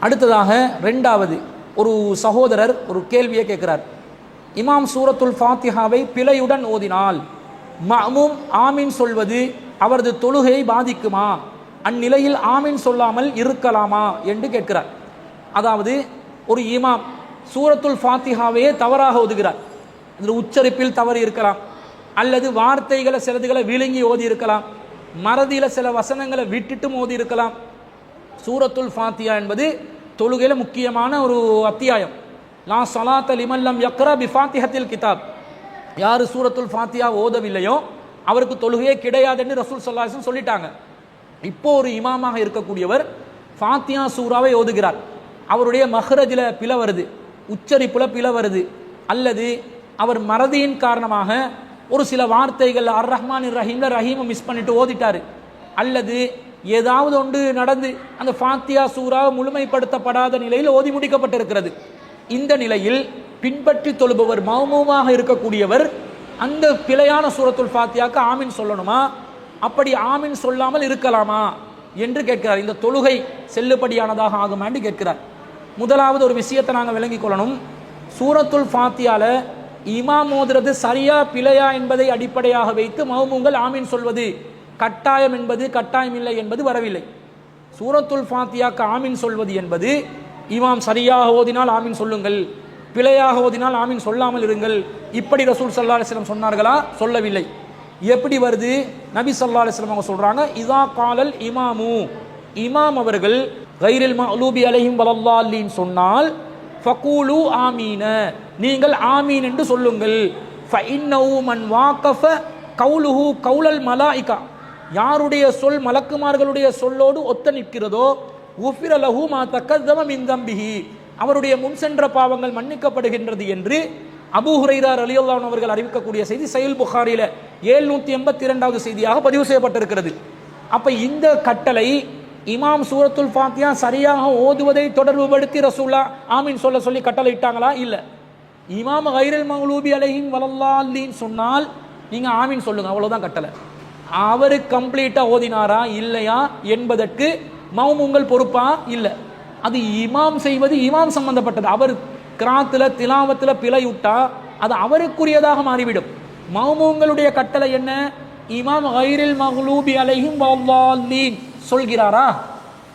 அடுத்ததாக ரெண்டாவது ஒரு சகோதரர் ஒரு கேள்வியை கேட்கிறார். இமாம் சூரத்துல் ஃபாத்திஹாவை பிழையுடன் ஓதினால் மமும் ஆமீன் சொல்வது அவரது தொழுகையை பாதிக்குமா? அந்நிலையில் ஆமீன் சொல்லாமல் இருக்கலாமா? என்று கேட்கிறார். அதாவது ஒரு இமாம் சூரத்துல் ஃபாத்திஹாவையே தவறாக ஓதுகிறார். அதில் உச்சரிப்பில் தவறு இருக்கலாம். அல்லது வார்த்தைகளை சிலதுகளை விழுங்கி ஓதி இருக்கலாம். மறதியில் சில வசனங்களை விட்டுட்டும் ஓதி இருக்கலாம். சூரத்துல் ஃபாத்தியா என்பது தொழுகையில் முக்கியமான ஒரு அத்தியாயம். லா சலாத்த லிமல்லம் யக்ரா பி ஃபாத்திஹத்தில் கிதாப். யார் சூரத்துல் ஃபாத்தியா ஓதவில்லையோ அவருக்கு தொழுகையே கிடையாதுன்னு ரசூல் சல்லாஹம் சொல்லிட்டாங்க. இப்போ ஒரு இமாமாக இருக்கக்கூடியவர் ஃபாத்தியா சூறாவை ஓதுகிறார். அவருடைய மஹ்ரஜில் பிழை வருது உச்சரிப்பில் பிழை வருது. அல்லது அவர் மறதியின் காரணமாக ஒரு சில வார்த்தைகள் அர் ரஹ்மான் ரஹீம்ல ரஹீமை மிஸ் பண்ணிட்டு ஓதிட்டாரு. அல்லது ஏதாவது ஒன்று நடந்து அந்த ஃபாத்தியா சூறா முழுமைப்படுத்தப்படாத நிலையில் ஓதி முடிக்கப்பட்டிருக்கிறது. இந்த நிலையில் பின்பற்றி தொழுபவர் மௌமூமாக இருக்கக்கூடியவர் அந்த பிழையான சூரத்துல் ஃபாத்தியாக்கு ஆமீன் சொல்லணுமா? அப்படி ஆமீன் சொல்லாமல் இருக்கலாமா? என்று கேட்கிறார். இந்த தொழுகை செல்லுபடியானதாக ஆகுமா என்று கேட்கிறார். முதலாவது ஒரு விஷயத்தை நாங்கள் விளங்கிக் கொள்ளணும். சூரத்துல் ஃபாத்தியால இமாம் மோதுறது சரியா பிழையா என்பதை அடிப்படையாக வைத்து மௌமுங்கள் ஆமீன் சொல்வது. கட்டாயம் என்பது கட்டாயம் இல்லை என்பது வரவில்லை. சூரத்துல் ஃபாத்தியாக்கு ஆமீன் சொல்வது என்பது இமாம் சரியாக ஓதினால் ஆமீன் சொல்லுங்கள் பிழையாக ஓதினால் ஆமீன் சொல்லாமல் இருங்கள். இப்படி ரசூல் சல்லா அலிஸ்லம் சொன்னார்களா? சொல்லவில்லை. எப்படி வருது? நபி சல்லா அலிஸ்லம் அவங்க சொல்றாங்க இதா காலல் இமாமு. இமாம் அவர்கள் கைரில் மலூபி அலைஹிம் வலல்லாலின்னு சொன்னால் ஃபகூலு ஆமீன. நீங்கள் ஆமீன் என்று சொல்லுங்கள். ஃபஇன்னஹு மன் வாக்கஃப கவுலுஹு கவுலல் மலாய்கா. யாருடைய சொல் மலக்குமார்களுடைய சொல்லோடு ஒத்த நிற்கிறதோ உஃபிர லஹு மா தக்கதம அவருடைய முன் சென்ற பாவங்கள் மன்னிக்கப்படுகின்றது என்று அபூ ஹுரைரார் அலியுல்லான் அவர்கள் அறிவிக்கக்கூடிய செய்தி செயல் புகாரில ஏழ்நூத்தி எண்பத்தி இரண்டாவது செய்தியாக பதிவு செய்யப்பட்டிருக்கிறது. அப்ப இந்த கட்டளை இமாம் சூரத்துல் ஃபாத்தியா சரியாக ஓதுவதை தொடர்புபடுத்தி ரசூல்லா ஆமீன் சொல்ல சொல்லி கட்டளை இட்டாங்களா இல்ல. இமாம் ஹைரல் மங்களூபி அலைஹின் வலல்லாலின்னு சொன்னால் நீங்க ஆமீன் சொல்லுங்க அவ்வளவுதான் கட்டளை. அவர் கம்ப்ளீட்டாக ஓதினாரா இல்லையா என்பதற்கு மௌம் உங்கள் பொறுப்பா? இல்லை. அது இமாம் செய்வது இமாம் சம்பந்தப்பட்டது. அவர் கிராத்தில் திலாவத்தில் பிழையுட்டா அது அவருக்குரியதாக மாறிவிடும். மௌமுங்களுடைய கட்டளை என்ன? இமாம் ஹைரில் மகளூபி அலையும் வல்லாலீன் சொல்கிறாரா?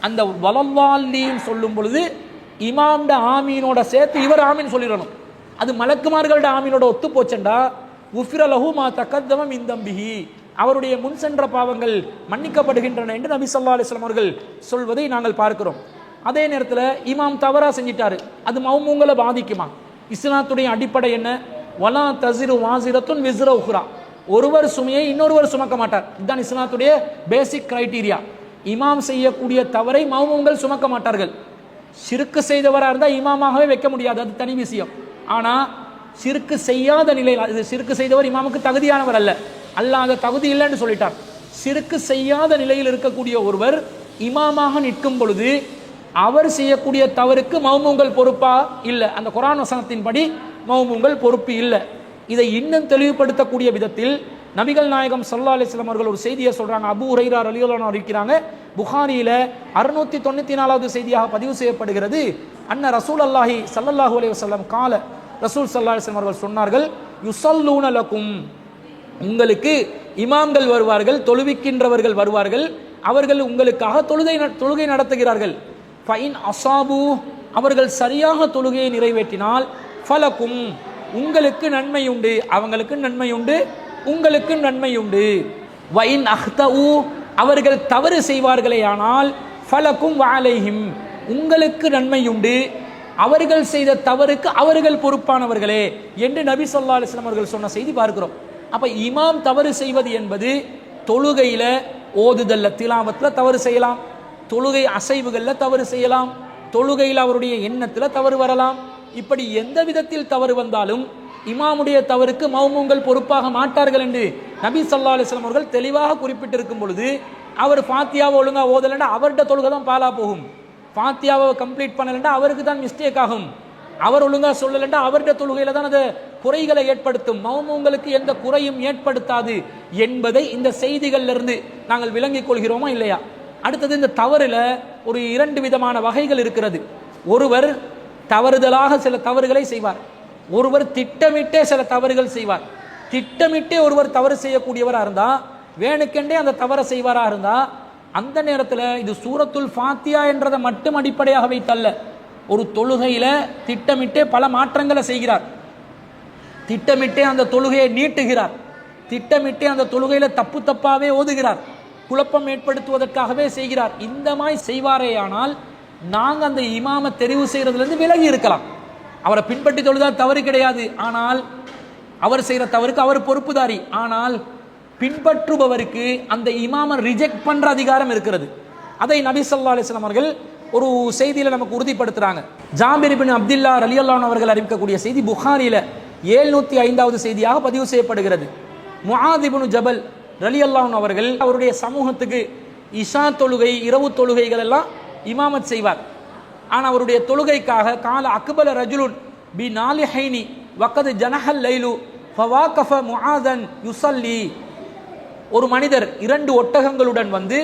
அந்த வலல்லாலீன் சொல்லும் பொழுது இமாம்ட ஆமீனோட சேர்த்து இவர் ஆமீன் சொல்லிடணும். அது மலக்குமார்களோட ஆமீனோட ஒத்து போச்சண்டா உஃபிரலஹு மா தக்கத்தமம் இந்தம்பிஹி அவருடைய முன் சென்ற பாவங்கள் மன்னிக்கப்படுகின்றன என்று நபி சொல்லா அலிஸ்லாம் அவர்கள் சொல்வதை நாங்கள் பார்க்கிறோம். அதே நேரத்தில் இமாம் தவறா செஞ்சிட்டாரு. அது மௌமூங்களை பாதிக்குமா? இஸ்லாத்துடைய அடிப்படை என்ன? வலா தசிறு வாசிரத்துன் விசிற உஹ்ரா ஒருவர் சுமையை இன்னொருவர் சுமக்க மாட்டார். இதுதான் இஸ்லாத்துடைய பேசிக் கிரைட்டீரியா இமாம் செய்யக்கூடிய தவறை மௌமூங்கள் சுமக்க மாட்டார்கள். சிறுக்கு செய்தவராக இருந்தால் இமாமாகவே வைக்க முடியாது. அது தனி விஷயம். ஆனால் சிறுக்கு செய்யாத நிலையில் இது சிறுக்கு செய்தவர் இமாமுக்கு தகுதியானவர் அல்ல. அல்லாத தகுதி இல்லைன்னு சொல்லிட்டார். சிறுக்கு செய்யாத நிலையில் இருக்கக்கூடிய ஒருவர் இமாமாக நிற்கும் பொழுது அவர் செய்யக்கூடிய தவறுக்கு மௌமுங்கள் பொறுப்பா? இல்லை. அந்த குரான் வசனத்தின்படி மௌமுங்கள் பொறுப்பு இல்லை. இதை இன்னும் தெளிவுபடுத்தக்கூடிய விதத்தில் நபிகள் நாயகம் சல்லா அலிஸ்லாம் அவர்கள் ஒரு செய்தியை சொல்றாங்க. அபு உரைரா அலியுல்லான் இருக்கிறாங்க புகாரியில அறுநூத்தி தொண்ணூத்தி நாலாவது செய்தியாக பதிவு செய்யப்படுகிறது. அன்ன ரசூல் அல்லாஹி சல்லல்லாஹு அலி வஸல்லம் கால ரசூல் சல்லா அலிஸ்லாம் அவர்கள் சொன்னார்கள் யுசல்லூனலக்கும் உங்களுக்கு இமாம்கள் வருவார்கள் தொழுவிக்கின்றவர்கள் வருவார்கள் அவர்கள் உங்களுக்காக தொழுகை தொழுகை நடத்துகிறார்கள். ஃபைன் அசாபு அவர்கள் சரியாக தொழுகையை நிறைவேற்றினால் ஃபலக்கும் உங்களுக்கு நன்மை உண்டு அவங்களுக்கு நன்மை உண்டு உங்களுக்கு நன்மை உண்டு வைன் அஹ்தவு அவர்கள் தவறு செய்வார்களே ஆனால் ஃபலக்கும் வாலைஹிம் உங்களுக்கு நன்மை உண்டு அவர்கள் செய்த தவறுக்கு அவர்கள் பொறுப்பானவர்களே என்று நபி சொல்லா அலிஸ்லாம் அவர்கள் சொன்ன செய்தி பார்க்கிறோம். அப்ப இமாம் தவறு செய்வது என்பது தொழுகையில ஓதுதல்ல திலாவத்துல தவறு செய்யலாம். தொழுகை அசைவுகள்ல தவறு செய்யலாம். தொழுகையில் அவருடைய எண்ணத்துல தவறு வரலாம். இப்படி எந்த விதத்தில் தவறு வந்தாலும் இமாமுடைய தவறுக்கு மௌமுங்கள் பொறுப்பாக மாட்டார்கள் என்று நபி சல்லா அலிஸ்லாம் அவர்கள் தெளிவாக குறிப்பிட்டிருக்கும் பொழுது அவர் ஃபாத்தியாவை ஒழுங்காக ஓதலைன்னா அவர்கிட்ட தொழுகை தான் பாலா போகும். ஃபாத்தியாவை கம்ப்ளீட் பண்ணலைன்னா அவருக்கு தான் மிஸ்டேக் ஆகும். அவர் ஒழுங்காக சொல்லலைன்னா அவருடைய தொழுகையில் தான் அது குறைகளை ஏற்படுத்தும். மௌமங்களுக்கு எந்த குறையும் ஏற்படுத்தாது என்பதை இந்த செய்திகள்லிருந்து நாங்கள் விளங்கிக் கொள்கிறோமா இல்லையா? அடுத்தது இந்த தவறில் ஒரு இரண்டு விதமான வகைகள் இருக்கிறது. ஒருவர் தவறுதலாக சில தவறுகளை செய்வார். ஒருவர் திட்டமிட்டே சில தவறுகள் செய்வார். திட்டமிட்டே ஒருவர் தவறு செய்யக்கூடியவராக இருந்தா வேணுக்கெண்டே அந்த தவறை செய்வாராக இருந்தா அந்த நேரத்தில் இது சூரத்துல் ஃபாத்தியா என்றதை மட்டும் அடிப்படையாக வைத்தல்ல ஒரு தொழுகையில் திட்டமிட்டே பல மாற்றங்களை செய்கிறார். திட்டமிட்டே அந்த தொழுகையை நீட்டுகிறார். திட்டமிட்டே அந்த தொழுகையில் தப்பு தப்பாகவே ஓதுகிறார். குழப்பம் ஏற்படுத்துவதற்காகவே செய்கிறார். இந்த மாதிரி செய்வாரேயானால் நாங்கள் அந்த இமாம தெரிவு செய்கிறதுலேருந்து விலகி இருக்கலாம். அவரை பின்பற்றி தொழுதால் தவறு கிடையாது. ஆனால் அவர் செய்கிற தவறுக்கு அவர் பொறுப்புதாரி. ஆனால் பின்பற்றுபவருக்கு அந்த இமாமை ரிஜெக்ட் பண்ணுற அதிகாரம் இருக்கிறது. அதை நபி சொல்லா அலைஹி அவர்கள் ஒரு செய்தியில் நமக்கு உறுதிப்படுத்துகிறாங்க ஜாபிர் பின் அப்துல்லா ரலியல்லாஹு அவர்கள் அறிவிக்கக்கூடிய செய்தி புகாரியில் ஏழ்நூத்தி ஐந்தாவது செய்தியாக பதிவு செய்யப்படுகிறது. முஹாதிபுனு ஜபல் ரலியல்லாஹு அவர்கள் அவருடைய சமூகத்துக்கு இஷா தொழுகை இரவு தொழுகைகள் எல்லாம் இமாமத் செய்வார். ஆனால் அவருடைய தொழுகைக்காக கால அக்பல ரஜுலுன் பி நாலிஹைனி வக்கது ஜனஹல் லைலு ஃபவாக்கஃப முஹாதன் யுசல்லி. ஒரு மனிதர் இரண்டு ஒட்டகங்களுடன் வந்து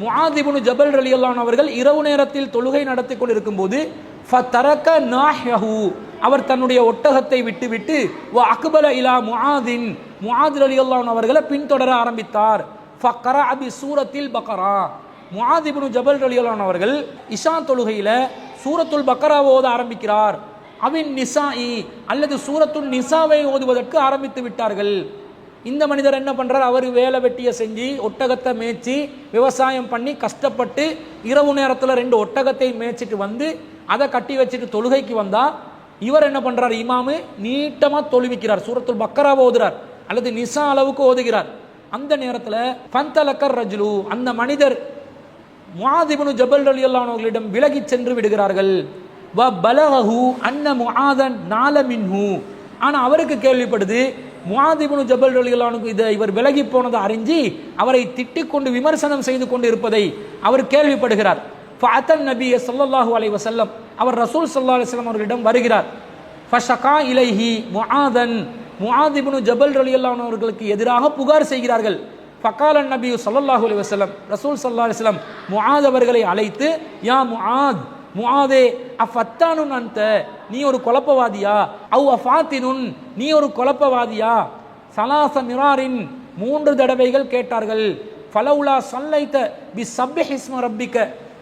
முஹாதிபுனு ஜபல் ரலியல்லான் அவர்கள் இரவு நேரத்தில் தொழுகை நடத்தி கொண்டிருக்கும் போது ஃபதரக நாஹ்யஹு. அவர் தன்னுடைய ஒட்டகத்தை விட்டுவிட்டு வ அக்பல இலா முஆதின். அலி ரலியல்லான் அவர்களை பின்தொடர ஆரம்பித்தார். ஃபக்கரா அபி சூரத்தில் பக்கரா முஹாதிபுனு ஜபல் ரலியல்லான் அவர்கள் இஷா தொழுகையில் சூரத்துல் பக்கரா ஓத ஆரம்பிக்கிறார். அவின் நிசாஇ. அல்லது சூரத்துல் நிசாவை ஓதுவதற்கு ஆரம்பித்து விட்டார்கள். இந்த மனிதர் என்ன பண்ணுறார் அவர் வேலை வெட்டியை செஞ்சு ஒட்டகத்தை மேய்ச்சி விவசாயம் பண்ணி கஷ்டப்பட்டு இரவு நேரத்தில் ரெண்டு ஒட்டகத்தை மேய்ச்சிட்டு வந்து அதை கட்டி வச்சுட்டு தொழுகைக்கு வந்தால் இவர் என்ன பண்ணுறார் இமாமு நீட்டமாக தொழுவிக்கிறார். சூரத்துல் பக்கரா ஓதுறார். அல்லது நிசா அளவுக்கு ஓதுகிறார். அந்த நேரத்தில் பந்தலக்கர் ரஜுலு அந்த மனிதர் முஆதிபனு ஜபல் ரலியல்லாஹு அல்லானவர்களிடம் விலகி சென்று விடுகிறார்கள். வ பலகஹு அன்ன முஆதன் நால ஆனால் அவருக்கு கேள்விப்படுது முஆதிபனு ஜபல் ரலிகளானுக்கு இதை இவர் விலகி போனதை அறிஞ்சு அவரை திட்டிக் கொண்டு விமர்சனம் செய்து கொண்டு இருப்பதை அவர் கேள்விப்படுகிறார். ஃபாத்தல் நபிய சொல்லல்லாஹு அலை வசல்லம் அவர் ரசூல் சல்லா அலிஸ்லாம் அவர்களிடம் வருகிறார். ஃபஷகா இலைஹி முஆதன் முஆதிபுனு ஜபல் ரலியல்லாஹு அவர்களுக்கு எதிராக புகார் செய்கிறார்கள். ஃபக்காலன் நபி ஸல்லல்லாஹு அலி வசல்லம் ரசூல் சல்லா அலிஸ்லாம் முஆத் அவர்களை அழைத்து யா முஆத் முஆதே அஃபத்தானுன் அந்த நீ ஒரு குழப்பவாதியா? அவ் அஃபாத்தினுன் நீ ஒரு குழப்பவாதியா? சலாச மிராரின் மூன்று தடவைகள் கேட்டார்கள். ஃபலவுலா சல்லைத்த பி சப்பி ஹிஸ்ம ரப்பிக்க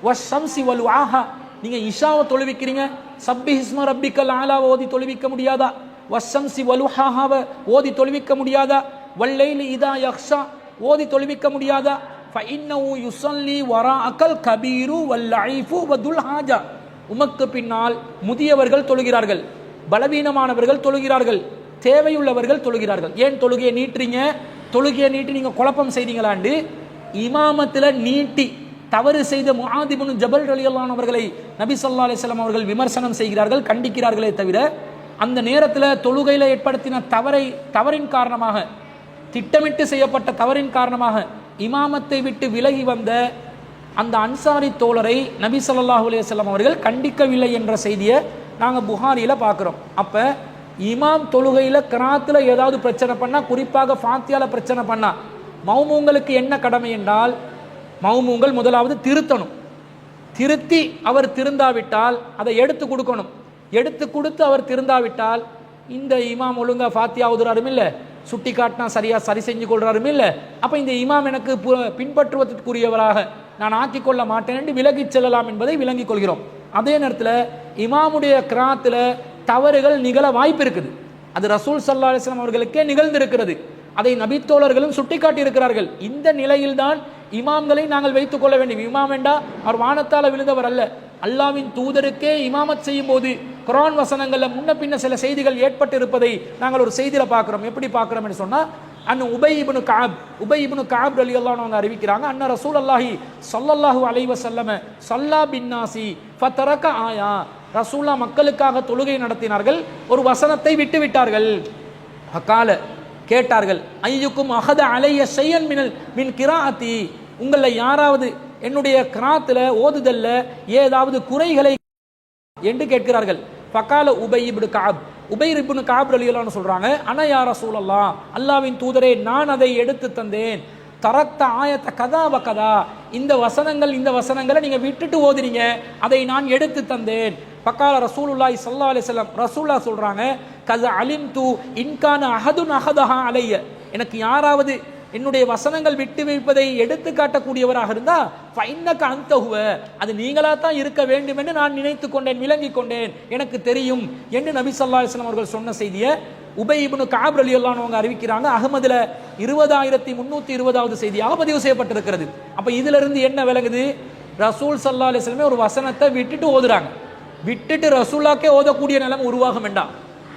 வஷ் ஷம்சி வலு ஆஹா நீங்கள் இஷாவை தொழுவிக்கிறீங்க சப்பி ஹிஸ்ம ரப்பிக்கல் ஆலாவை ஓதி தொழுவிக்க முடியாதா? வஷம்சி வலுஹாஹாவை ஓதி தொழுவிக்க முடியாதா? வல்லைலி இதா யக்ஷா ஓதி தொழுவிக்க முடியாதா? ஃபைன்னவு யுசல்லி வரா அகல் கபீரு வல்லைஃபு வதுல் ஹாஜா உமக்கு பின்னால் முதியவர்கள் தொழுகிறார்கள் பலவீனமானவர்கள் தொழுகிறார்கள் தேவையுள்ளவர்கள் தொழுகிறார்கள். ஏன் தொழுகையை நீட்டுறீங்க? தொழுகையை நீட்டி நீங்கள் குழப்பம் செய்தீங்களாண்டு இமாமத்தில் நீட்டி தவறு செய்த முஆதிபுன் ஜபல் ரலியல்லானவர்களை நபி சொல்லா அலிஸ்லாம் அவர்கள் விமர்சனம் செய்கிறார்கள் கண்டிக்கிறார்களே தவிர அந்த நேரத்தில் தொழுகையில் ஏற்படுத்தின தவறை தவறின் காரணமாக திட்டமிட்டு செய்யப்பட்ட தவறின் காரணமாக இமாமத்தை விட்டு விலகி வந்த அந்த அன்சாரி தோழரை நபி ஸல்லல்லாஹு அலையம் அவர்கள் கண்டிக்கவில்லை என்ற செய்தியை நாங்கள் புகாரியில் பார்க்குறோம் அப்போ இமாம் தொழுகையில் கிராத்தில் ஏதாவது பிரச்சனை பண்ணால் குறிப்பாக ஃபாத்தியாவில் பிரச்சனை பண்ணால் மௌமூங்களுக்கு என்ன கடமை என்றால் மௌமூங்கள் முதலாவது திருத்தணும். திருத்தி அவர் திருந்தாவிட்டால் அதை எடுத்து கொடுக்கணும். எடுத்து கொடுத்து அவர் திருந்தாவிட்டால் இந்த இமாம் ஒழுங்கா ஃபாத்தியா ஓதுறாரும் இல்லை சுட்டி காட்டினா சரியாக சரி செஞ்சு கொள்றாரும் இல்லை. அப்போ இந்த இமாம் எனக்கு பின்பற்றுவதற்குரியவராக நான் ஆக்கிக்கொள்ள மாட்டேன் என்று விலகிச் செல்லலாம் என்பதை விளங்கிக் கொள்கிறோம். அதே நேரத்தில் இமாமுடைய கிராத்தில் தவறுகள் நிகழ வாய்ப்பு இருக்குது. அது ரசூல் சல்லா அலிஸ்லாம் அவர்களுக்கே நிகழ்ந்திருக்கிறது. அதை நபித்தோழர்களும் சுட்டிக்காட்டி இருக்கிறார்கள் இந்த நிலையில்தான் இமாம்களை நாங்கள் வைத்துக் கொள்ள வேண்டும். இமாம் வேண்டா அவர் வானத்தால் விழுந்தவர் அல்ல. அல்லாவின் தூதருக்கே இமாமத் செய்யும் போது குரான் வசனங்களில் முன்ன பின்ன சில செய்திகள் ஏற்பட்டு இருப்பதை நாங்கள் ஒரு செய்தியில் பார்க்குறோம். எப்படி பார்க்குறோம் சொன்னால் சொன்னா அண்ணன் உபை இப்னு காப் உபை இப்னு காப் அலி அவங்க அறிவிக்கிறாங்க அண்ணன் ரசூல் அல்லாஹி சொல்லல்லாஹு அலைவ செல்லம சல்லா பின்னாசி ஃபத்தரக்க ஆயா. ரசூல்லா மக்களுக்காக தொழுகை நடத்தினார்கள் ஒரு வசனத்தை விட்டு விட்டார்கள் அக்கால கேட்டார்கள் ஐயுக்கும் அகத அலைய செய்யன் மினல் மின் கிராத்தி உங்களில் யாராவது என்னுடைய கிராத்துல ஓதுதல்ல ஏதாவது குறைகளை என்று கேட்கிறார்கள். பக்கால உபை காப். உபை இப்னு காப் ரலியல்லாஹு சொல்றாங்க அன யார ரசூலல்லாஹ் அல்லாஹ்வின் தூதரே நான் அதை எடுத்து தந்தேன். தரத்த ஆயத்த கதா வகதா இந்த வசனங்கள் இந்த வசனங்களை நீங்க விட்டுட்டு ஓதுறீங்க. அதை நான் எடுத்து தந்தேன். பக்கால ரசூலுல்லாய் சல்லா அலி செல்லம் ரசூல்லா சொல்றாங்க கத அலிம் தூ இன்கான அஹதுன் அஹதஹா அலைய. எனக்கு யாராவது என்னுடைய வசனங்கள் விட்டு வைப்பதை எடுத்து காட்டக்கூடியவராக இருந்தா ஃபைன்னக அந்தஹுவ அது நீங்களா தான் இருக்க வேண்டும் என்று நான் நினைத்து கொண்டேன் விளங்கிக் கொண்டேன். எனக்கு தெரியும் என்று நபி ஸல்லல்லாஹு இஸ்லாம் அவர்கள் சொன்ன செய்தியை உபை இப்னு காப் ரலியல்லாஹு அவங்க அறிவிக்கிறாங்க. அகமதுல இருபதாயிரத்தி முன்னூத்தி இருபதாவது செய்தியாக பதிவு செய்யப்பட்டிருக்கிறது. அப்ப இதுல இருந்து என்ன விளங்குது? ரசூல் சல்லா அலிஸ்லமே ஒரு வசனத்தை விட்டுட்டு ஓதுறாங்க. விட்டுட்டு ரசூல்லாக்கே ஓதக்கூடிய நிலைமை உருவாகும் வேண்டாம்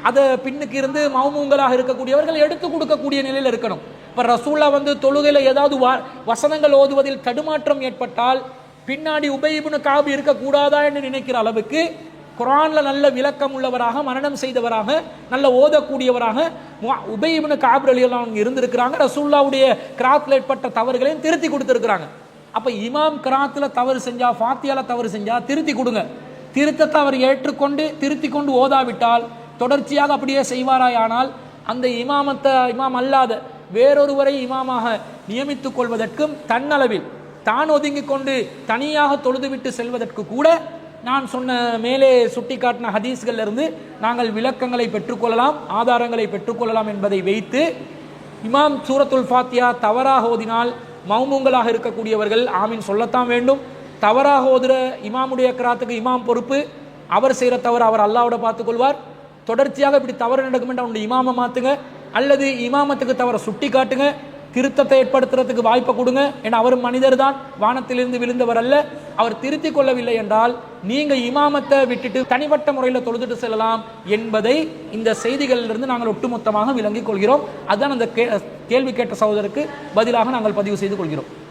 அதை பின்னுக்கு இருந்து மௌமூங்களாக இருக்கக்கூடியவர்கள் எடுத்து கொடுக்கக்கூடிய நிலையில் இருக்கணும். இப்போ ரசூல்லா வந்து தொழுகையில் ஏதாவது வா- வசனங்கள் ஓதுவதில் தடுமாற்றம் ஏற்பட்டால் பின்னாடி உபயிபுனு காபு இருக்கக்கூடாதா என்று நினைக்கிற அளவுக்கு குரான்ல நல்ல விளக்கம் உள்ளவராக மரணம் செய்தவராக நல்ல ஓதக்கூடியவராக உபயிபுனு காபு அலியெல்லாம் இருந்திருக்கிறாங்க. ரசூல்லாவுடைய கிராத்தில் ஏற்பட்ட தவறுகளையும் திருத்தி கொடுத்துருக்குறாங்க. அப்போ இமாம் கிராத்தில் தவறு செஞ்சா ஃபாத்தியால தவறு செஞ்சா திருத்தி கொடுங்க. திருத்தத்தை அவர் ஏற்றுக்கொண்டு திருத்தி கொண்டு ஓதாவிட்டால் தொடர்ச்சியாக அப்படியே செய்வாராயானால் அந்த இமாமத்தை இமாம் அல்லாத வேறொருவரை இமாமாக நியமித்துக் கொள்வதற்கும் தன்னளவில் தான் ஒதுங்கிக் கொண்டு தனியாக தொழுதுவிட்டு செல்வதற்கு கூட நான் சொன்ன மேலே சுட்டிக்காட்டின காட்டின இருந்து நாங்கள் விளக்கங்களை பெற்றுக்கொள்ளலாம் ஆதாரங்களை பெற்றுக்கொள்ளலாம் என்பதை வைத்து இமாம் சூரத்துல் ஃபாத்தியா தவறாக ஓதினால் மௌமூங்களாக இருக்கக்கூடியவர்கள் ஆமீன் சொல்லத்தான் வேண்டும். தவறாக ஓதுற இமாமுடைய கிராத்துக்கு இமாம் பொறுப்பு. அவர் செய்கிற தவறு அவர் அல்லாவோட பார்த்துக்கொள்வார். தொடர்ச்சியாக இப்படி தவறு நடக்கும் என்று அவனுடைய இமாமை மாற்றுங்க அல்லது இமாமத்துக்கு தவறை சுட்டி காட்டுங்க திருத்தத்தை ஏற்படுத்துறதுக்கு வாய்ப்பை கொடுங்க ஏன்னா அவர் மனிதர் தான் வானத்திலிருந்து விழுந்தவர் அல்ல. அவர் திருத்திக் கொள்ளவில்லை என்றால் நீங்க இமாமத்தை விட்டுட்டு தனிப்பட்ட முறையில் தொழுதுட்டு செல்லலாம் என்பதை இந்த செய்திகளிலிருந்து நாங்கள் ஒட்டுமொத்தமாக விளங்கிக் கொள்கிறோம். அதுதான் அந்த கே- கேள்வி கேட்ட சகோதரருக்கு பதிலாக நாங்கள் பதிவு செய்து கொள்கிறோம்.